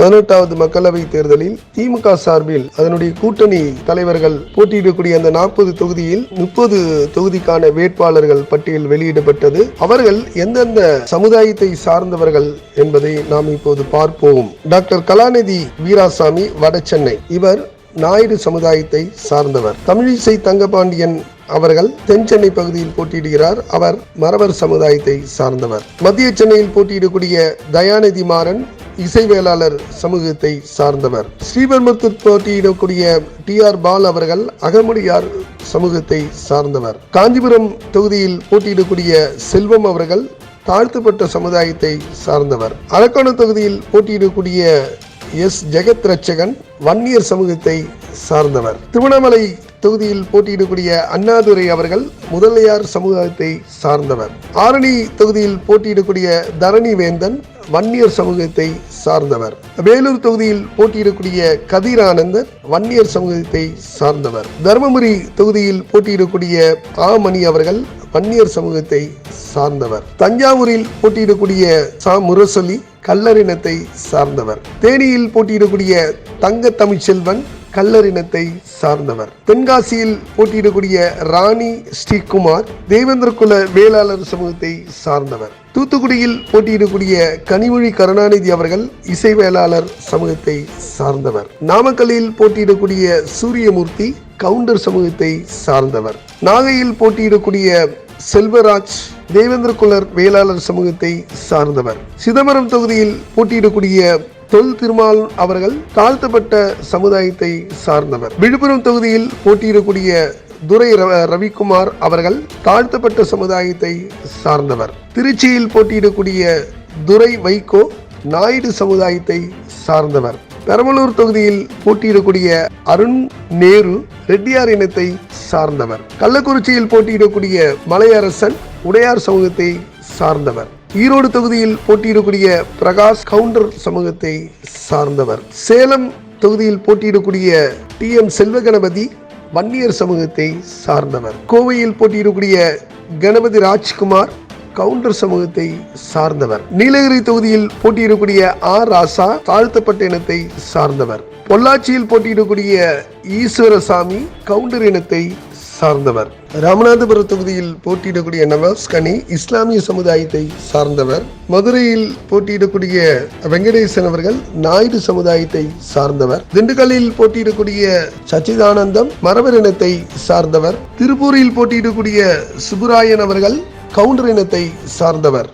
பதினெட்டாவது மக்களவை தேர்தலில் திமுக சார்பில் அதனுடைய கூட்டணி தலைவர்கள் போட்டியிடக்கூடிய அந்த நாற்பது தொகுதியில் முப்பது தொகுதிக்கான வேட்பாளர்கள் பட்டியல் வெளியிடப்பட்டது. அவர்கள் எந்தெந்த சமுதாயத்தை சார்ந்தவர்கள் என்பதை நாம் இப்போது பார்ப்போம். டாக்டர் கலாநிதி வீராசாமி வடசென்னை இவர் நாயுடு சமுதாயத்தை சார்ந்தவர். தமிழிசை தங்கபாண்டியன் அவர்கள் தென் சென்னை பகுதியில் போட்டியிடுகிறார். அவர் மறவர் சமுதாயத்தை சார்ந்தவர். மத்திய சென்னையில் போட்டியிடக்கூடிய தயாநிதி மாறன் இசைவேளாளர் சமூகத்தை சார்ந்தவர். ஸ்ரீபெரும்புத்தூர் போட்டியிடக்கூடிய டி ஆர் பால் அவர்கள் அகமுடியார் சமூகத்தை சார்ந்தவர். காஞ்சிபுரம் தொகுதியில் போட்டியிடக்கூடிய செல்வம் அவர்கள் தாழ்த்தப்பட்ட சமுதாயத்தை சார்ந்தவர். அரக்கோணம் தொகுதியில் போட்டியிடக்கூடிய எஸ். ஜெகத் ரட்சகன் வன்னியர் சமூகத்தை சார்ந்தவர். திருவண்ணாமலை தொகுதியில் போட்டியிடக்கூடிய அண்ணாதுரை அவர்கள் முதலியார் சமூகத்தை சார்ந்தவர். ஆரணி தொகுதியில் போட்டியிடக்கூடிய தரணி வேந்தன் வன்னியர் சமூகத்தை சார்ந்தவர். வேலூர் தொகுதியில் போட்டியிடக்கூடிய கதிர் ஆனந்தன் வன்னியர் சமூகத்தை சார்ந்தவர். தருமபுரி தொகுதியில் போட்டியிடக்கூடிய ஆமணி அவர்கள் வன்னியர் சமூகத்தை சார்ந்தவர். தஞ்சாவூரில் போட்டியிடக்கூடிய சா. முரசொலி கல்லறினத்தை சார்ந்தவர். தேனியில் போட்டியிடக்கூடிய தங்க தமிழ்ச்செல்வன் கல்லறினத்தை சார்ந்தவர். தென்காசியில் போட்டியிடக்கூடிய ராணி ஸ்ரீகுமார் தேவேந்திர குல வேளாளர் சமூகத்தை சார்ந்தவர். தூத்துக்குடியில் போட்டியிடக்கூடிய கனிமொழி கருணாநிதி அவர்கள் இசை வேளாளர் சமூகத்தை சார்ந்தவர். நாமக்கல்லில் போட்டியிடக்கூடிய சூரியமூர்த்தி கவுண்டர் சமூகத்தை சார்ந்தவர். நாகையில் போட்டியிடக்கூடிய செல்வராஜ் தேவேந்திர குலர் வேளாளர் சமூகத்தை சார்ந்தவர். சிதம்பரம் தொகுதியில் போட்டியிடக்கூடிய தொல் திருமால் அவர்கள் தாழ்த்தப்பட்ட சமுதாயத்தை சார்ந்தவர். விழுப்புரம் தொகுதியில் போட்டியிடக்கூடிய துரை ரவிக்குமார் அவர்கள் தாழ்த்தப்பட்ட சமுதாயத்தை சார்ந்தவர். திருச்சியில் போட்டியிடக்கூடிய துரை வைகோ நாயுடு சமுதாயத்தை சார்ந்தவர். பெரம்பலூர் தொகுதியில் போட்டியிடக்கூடிய அருண் நேரு ரெட்டியார் இனத்தை சார்ந்தவர். கள்ளக்குறிச்சியில் போட்டியிடக்கூடிய மலையரசன் உடையார் சமூகத்தை சார்ந்தவர். ஈரோடு தொகுதியில் போட்டியிடக்கூடிய பிரகாஷ் கவுண்டர் சமூகத்தை சார்ந்தவர். சேலம் தொகுதியில் போட்டியிடக்கூடிய டி எம் செல்வகணபதி வன்னியர் சமூகத்தை சார்ந்தவர். கோவையில் போட்டியிடக்கூடிய கணபதி ராஜ்குமார் கவுண்டர் சமூகத்தை சார்ந்தவர். நீலகிரி தொகுதியில் போட்டியிடக்கூடிய ஆர் ராசா தாழ்த்தப்பட்ட இனத்தை சார்ந்தவர். பொள்ளாச்சியில் போட்டியிடக்கூடிய ஈஸ்வரசாமி கவுண்டர் இனத்தை சார்ந்தவர். ராமநாதபுரம் தொகுதியில் போட்டியிடக்கூடிய நவாஸ் கனி இஸ்லாமிய சமுதாயத்தை சார்ந்தவர். மதுரையில் போட்டியிடக்கூடிய வெங்கடேசன் அவர்கள் நாயுடு சமுதாயத்தை சார்ந்தவர். திண்டுக்கல்லில் போட்டியிடக்கூடிய சச்சிதானந்தம் மரபர் இனத்தை சார்ந்தவர். திருப்பூரில் போட்டியிடக்கூடிய சுப்புராயன் அவர்கள் கவுண்டர் இனத்தை சார்ந்தவர்.